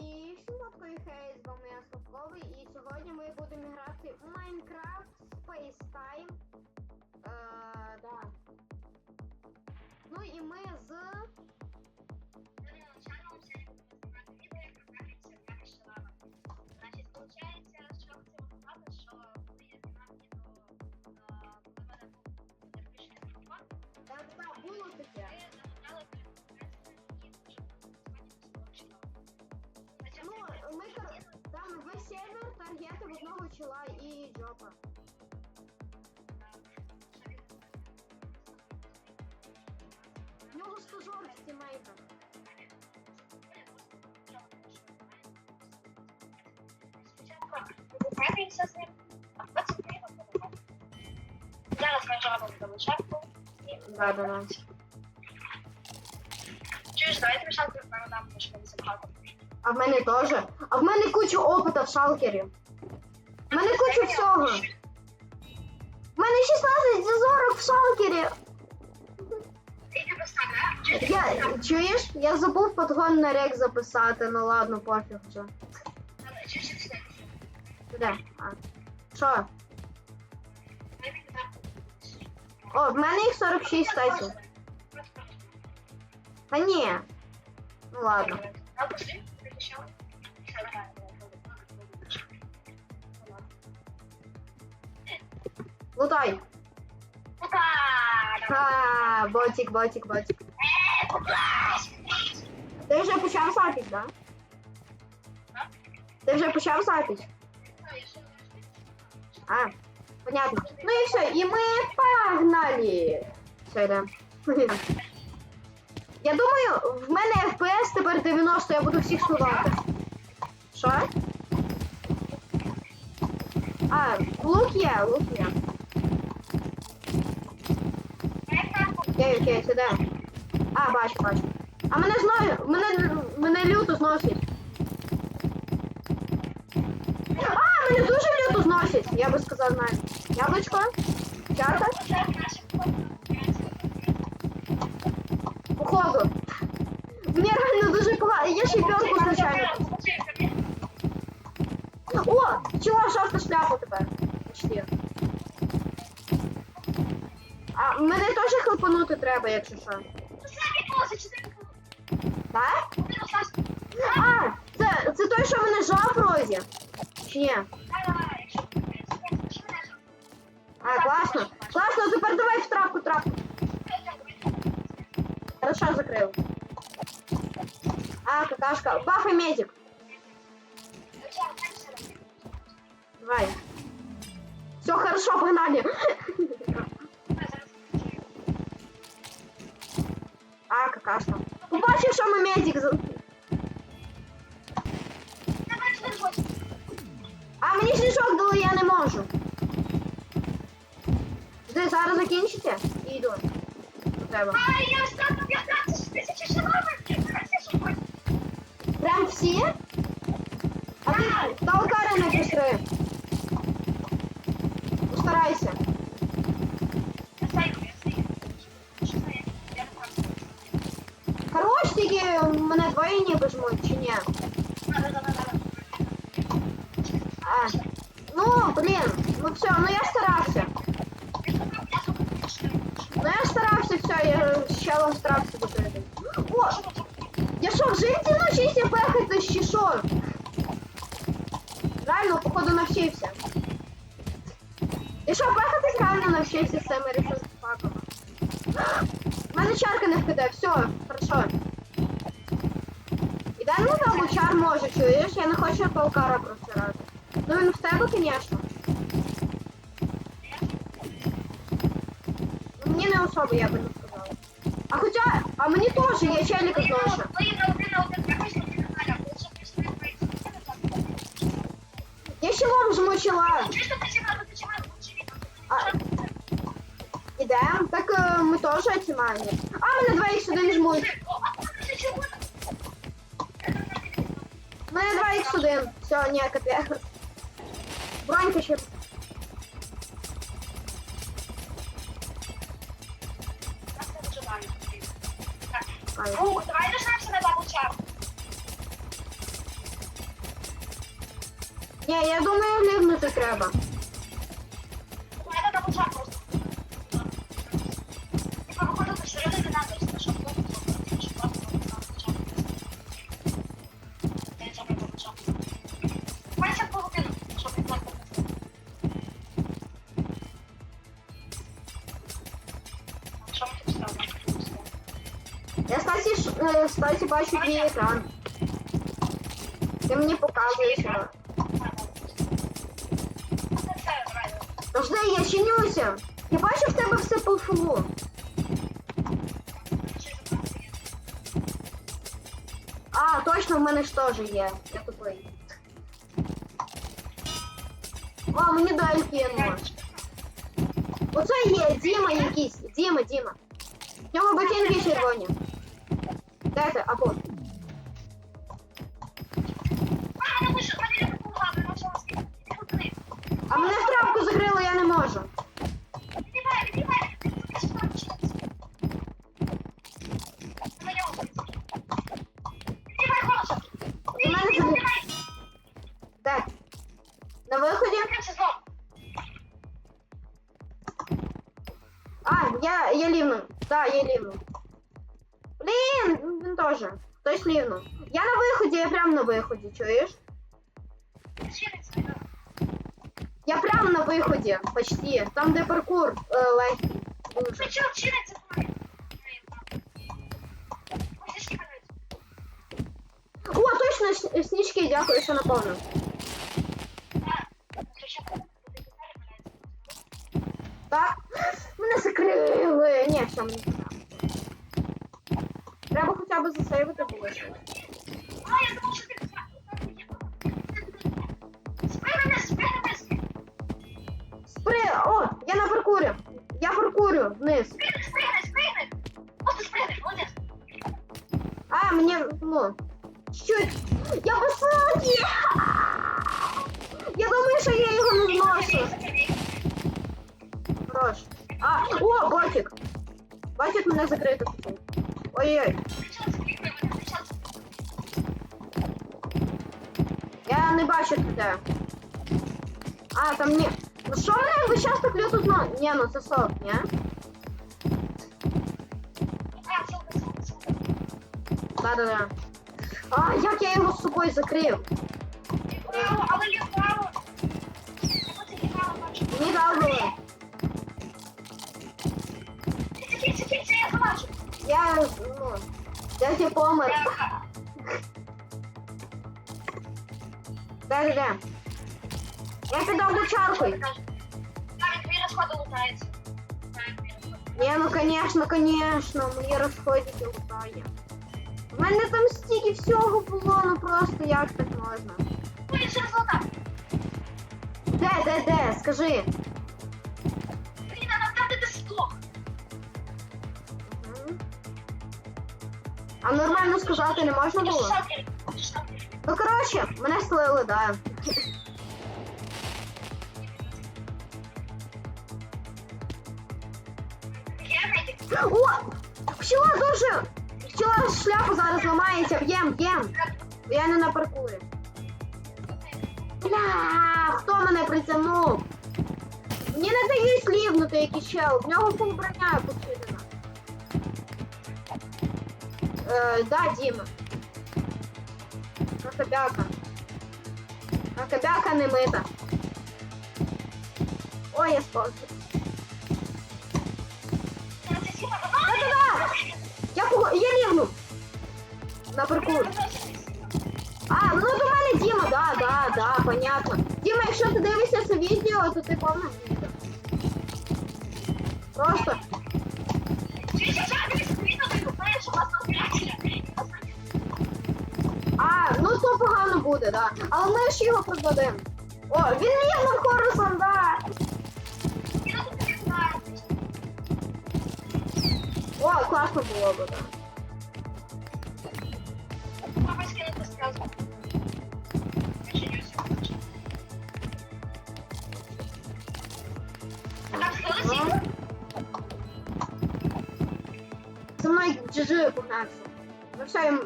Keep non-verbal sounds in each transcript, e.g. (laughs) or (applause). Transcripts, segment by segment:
І всім хей, з вами я Славковий, і сьогодні ми будемо грати в Minecraft Space Time. Е, да. Ну і ми з. Таргети в одного чола і Джопа. В нього стажор в стімейках. Спочатку з ним, а потім ми його подивимо. Зараз ми робимо величезку. Да, да, да. Чуєш, давайте ми передам, що ми забагато. А в мене теж. А в мене куча опита в шалкері. Мене куча всього. В мене 16 зазорок в просто? Я, чуєш? Я забув подгон на рек записати, ну ладно, пофіг вже. Де? А. Що? О, в мене їх 46 статів. А ні. Ну ладно. Лутай. Ха, ботик, ботик, ботик. Ти вже почав запись, да? Ти вже почав запись? А, понятно. Ну і все, і ми погнали. Все, йдемо. Я думаю, в мене FPS тепер 90, я буду всіх сливати. Що? А, лук є, лук є. Окей, окей, сюди. А, бачу, бачу. А мене знаю, мене, мене люто зносить. А, мене дуже люто зносить, я би сказав навіть. Яблучко? Чарка? Походу. Мені реально дуже погано. Я щебенку случайно. О, чого жовта шляпа тепер? Почти. А мене теж хлопанути треба, якщо що. Так? А, це, це той, що мене жав вроді? Чи ні? А, класно. Класно, тепер давай в трапку, трапку. Хорошо, закрив. А, какашка. Баф и медик. Давай. Все хорошо, погнали. А, какашка. Побачив, що ми медик. за- А мені сніжок дали, я не можу. Жди, зараз закінчите і йду. До тебе. Прям всі? А ти толкари не пішли. Постарайся. Мене двоє ніби жмуть, чи ні? А, ну, блін, ну все, ну я старався. Ну я старався, все, я ще раз старався бути. О, я що, вже ці навчився пехати чи що? Реально, походу навчився. І що, пехати реально навчився з цими ресурсфаками. (gasps) У мене чарка не вкиде, все, хорошо. І дай мені там чар може, чуєш? Я не хочу паукара просирати. Ну він в тебе, звісно. Ну, Мені не особо, я би не сказала. А хоча, а мені теж, я челіка зношу. Я ще вам жму чела. А, ідемо? Так е, ми теж отімаємо. А, мене двоїх сюди жмуть. минус один. Все, не, капец. Бронька еще. Руку, ну, давай нажмемся на дабл чар. Не, я думаю, лівнути треба. кстати, ш- е, кстати бачу твій екран. Ти мені показуєш. його. Це все правильно. Подожди, я чинюся. Я бачу в тебе все по фулу. Ще запаси є. А, точно, в мене ж теж є. Я тупий. О, мені дай кинуло. Оце є Діма якийсь. Діма, Діма. В нього ботинки червоні. Cállate, apó. Почти. Там, де паркур э, лайк. Ты чё, чё кидають. О, точно, снічки, дякую, що напомнив. Ботик мене закрити хотів. Ой-ой, я не бачу де. А, там ні. Ну що мене весь час так люто зно? Ні, ну це сок, ні? Да-да-да. А, як я його з собою закрив? Я, ну, я тебе помер. Да-да-да. Я піду бучаркою. Навіть твої розходи лутаються. Навіть твої розходи. Ні, ну конечно, конечно, мої розходики лутає. У мене там стільки всього було, ну просто як так можна? Ну, і через лота. Де, де, де, скажи. А нормально сказати не можна було? Ну коротше, мене слили, да. О! Пчела дуже! Пчела шляпу зараз ламається, б'єм, б'єм. Я не на паркурі. Бля, хто мене притягнув? Мені не дають лівнути якийсь чел, в нього фул броня Е, да, Діма. Какабяка. Какабяка не мита. Ой, я спав. Да-да-да! Я пого... Я лівну! На паркур. А, ну до мене Діма, да, да, да, понятно. Діма, якщо ти дивишся це відео, то ти повна. Просто. буде, да. Але ми ж його продадемо. О, він є над хорусом, да. О, класно було б, да. Со мной джижи 15. Ну все, им...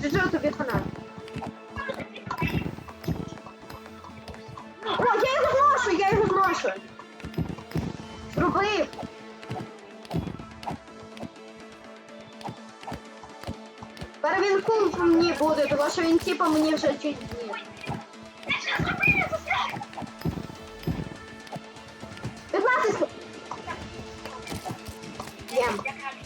джижи тобі 12. кум мені буде, тому що він типа мені вже чуть дні. Я ще зробив, застряг! 15 секунд. Єм. Я кралю.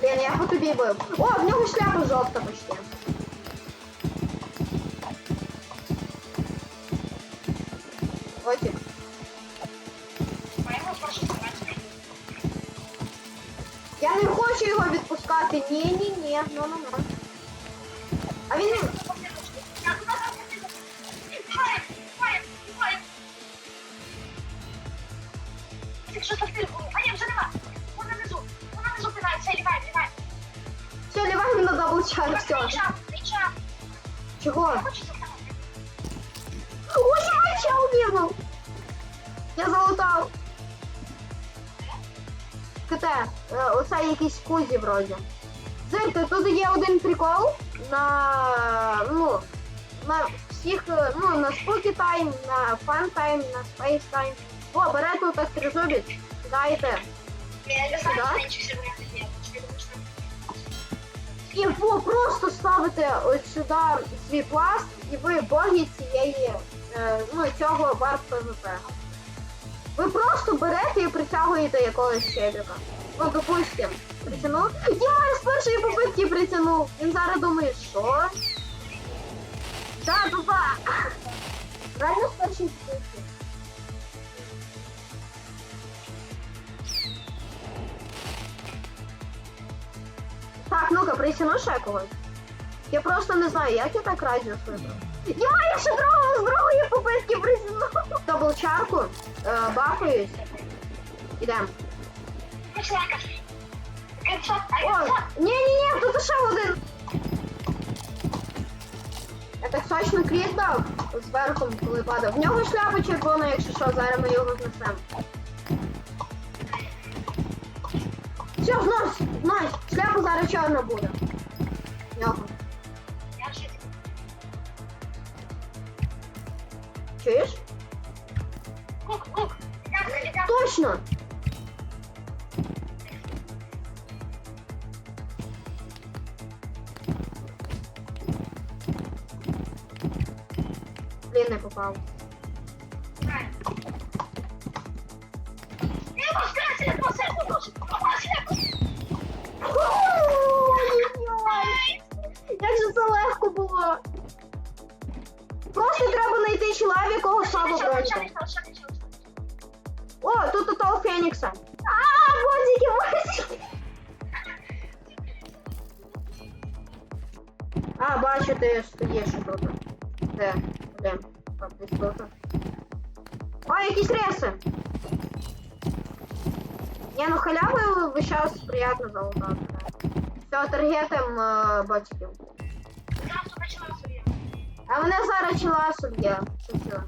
Блін, я по тобі бив. О, в нього шляпа жовта почти. Ні. Ну, ну, ну. А він не. Якщо так А ні, вже нема. Вона внизу. Вона внизу кидається. Лівай, лівай. Все, лівай на даблчар, все. Річа. Чого? Я хочу. Ой, я меча убігнув. Я залутав. КТ, е, оце якийсь кузі вроді. Зирте, тут є один прикол на ну на всіх, е, ну на Spooky Time, на Fun Time, на Space Time. О, берете так тризубець, кидаєте. І во, просто ставите ось сюди свій пласт, і ви боги цієї, е, ну, цього варп ПВП. Ви просто берете і притягуєте якогось челіка. Ну, допустим, притягнув. Я з першої попитки притягнув. Він зараз думає, що? Да, тупа. Реально з першої попитки. Так, ну-ка, притягну ще когось. Я просто не знаю, як я так радіус вибрав. Я ще другого з другої попитки притягнув. Дабл чарку, е, бафаюсь. Ідем. Ні-ні-ні, тут еще один. Я так сочно кріт дав зверху, коли. В нього шляпа червона, якщо що, зараз ми його знесемо. Все, знось, знось, шляпа зараз чорна буде. Блін, не попав. Як же це легко було. Просто треба знайти чола, в якого слабо бронька. О, тут у Фенікса. А, бозики, бозики. А, бачу, ти стоїш тут. Де? Де? Так, десь тут. О, якісь реси. Ні, ну халяву весь час приємно залутати. Все, таргетом е, ботиків. А мене зараз чола суддя. Що все?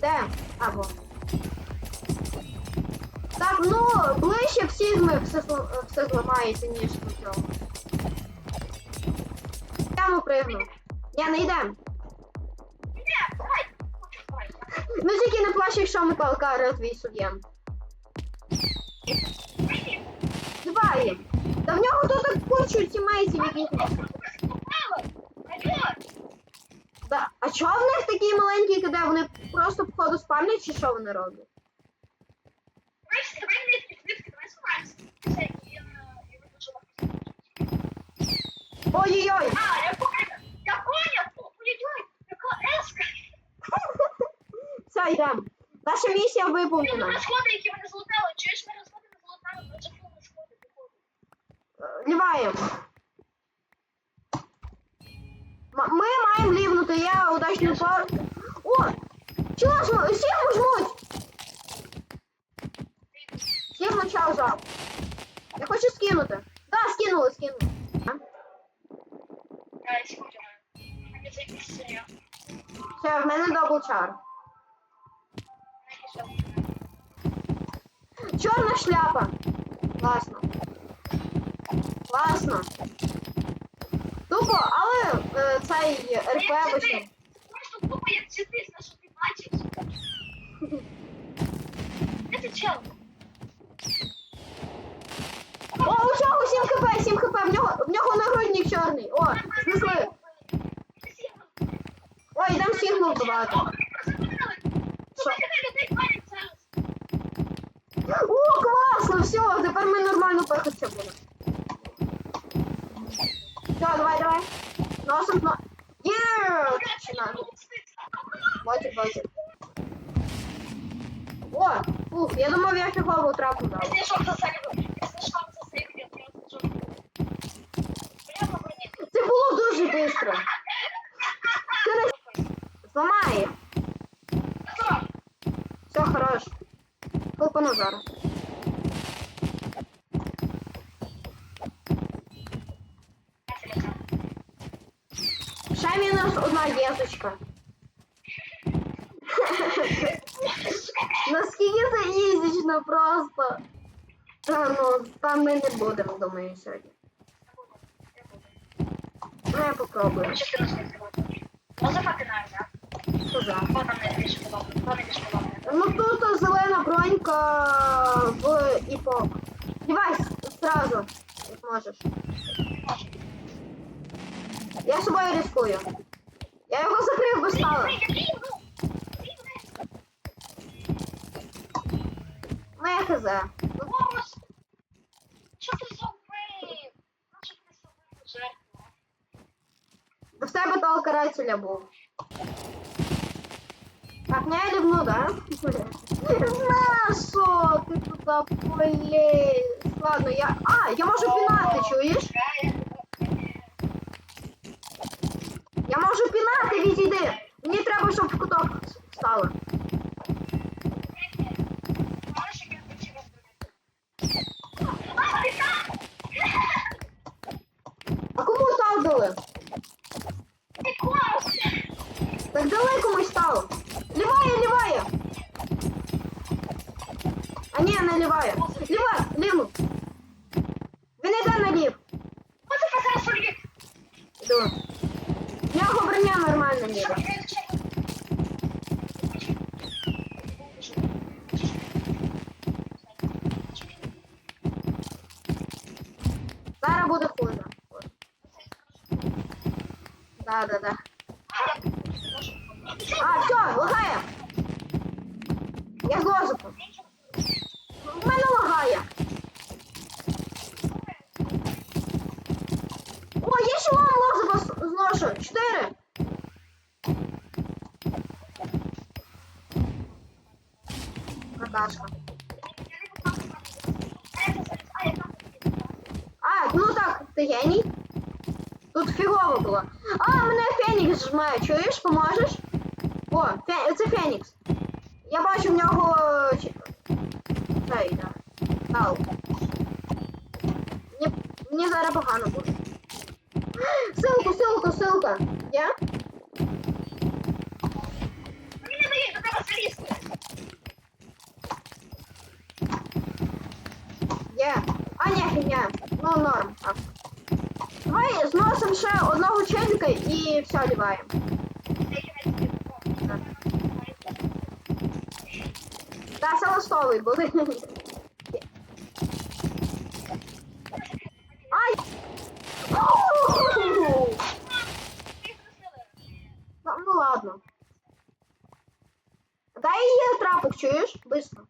Де? Або. Так, ну, ближче всі ми все, все зламається, ніж до цього. Прямо пригну. Я не. Ну тільки не плач, якщо Миколка розвій суддям. Давай. Та в нього тут кучу тімейтів, яких... Да. А чого в них такі маленькі, де вони просто походу спамлять, чи що вони роблять? Ой-ой-ой! Все, йдемо. Наша місія Ну, виповнена. розходи, які мене золотали, чуєш, ми розходи не золотали, ми вже фул розходи, походу. Е, Ліваємо. Ми маємо лівнути, я удачний пар. О! Чого ж ми- всіх жмуть? Всіх почав жав. Я хочу скинути. Да, скинули, скинули. Е. Все, в мене даблчар. Чорна шляпа. Класно. Класно. Тупо але е, цей РП вийшов. Просто тупо як цвіти, знаєш, що ти бачиш. (laughs) Де ти чел? О, у цього 7 хп, 7 хп, в нього, в нього нагрудник чорний. О, знесли. Ой, йдемо сігнул добавити. Що? О, класно, все, тепер ми нормально пихатися будемо. Все, давай, давай. Носом, но... Є! Починаємо. Бачить, бачить. О, ух, я думав, я фігову трапу дав. Це було дуже швидко. Ти не зламає. Все, хорош. Хлопану зараз. Ще мінус одна єсочка. Наскільки це ізічно просто. Та ну, там ми не будемо, думаю, сьогодні. Ну, я попробую. Що за? Ну тут зелена бронька в іпок. Дівай сразу, як можеш. Я собою рискую. Я його закрив без стала. Ну я хз. Ну, Що ти зробив? Нащо ти зробив жертву? В тебе того карателя був. Так, не я лівну, да? На що ти туди поліз? Ладно, я... А, я можу пінати, чуєш? Я можу пінати, відійди. Мені треба, щоб в куток стало. А кому став дали? Так далеко комусь стало. Ліває, ліває. А ні, не ліває. Ліва, ліву. Він йде на лів. Іду. В нього броня нормальна ніби. Зараз буде хуже. Да, да, да. А, все, лагає. Я з лозику. В мене лагає. О, я ще вам лозику з- зношу. Чотири. Какашка. А, ну так, ти геній. Тут фігово було. А, мене Фенікс жме, чуєш, поможеш? О, фе... це Фенікс. Я бачу в нього. Цей, да. Тал. Мені, мені зараз погано буде. Силку, силку, силка. Я? Є. А, ні, фігня. Ну, норм. Так. Давай зносимо ще одного челіка і все ліваємо. Та це ластовий буде. Ай! Ну, ну ладно. Дай її трапок, чуєш? Быстро.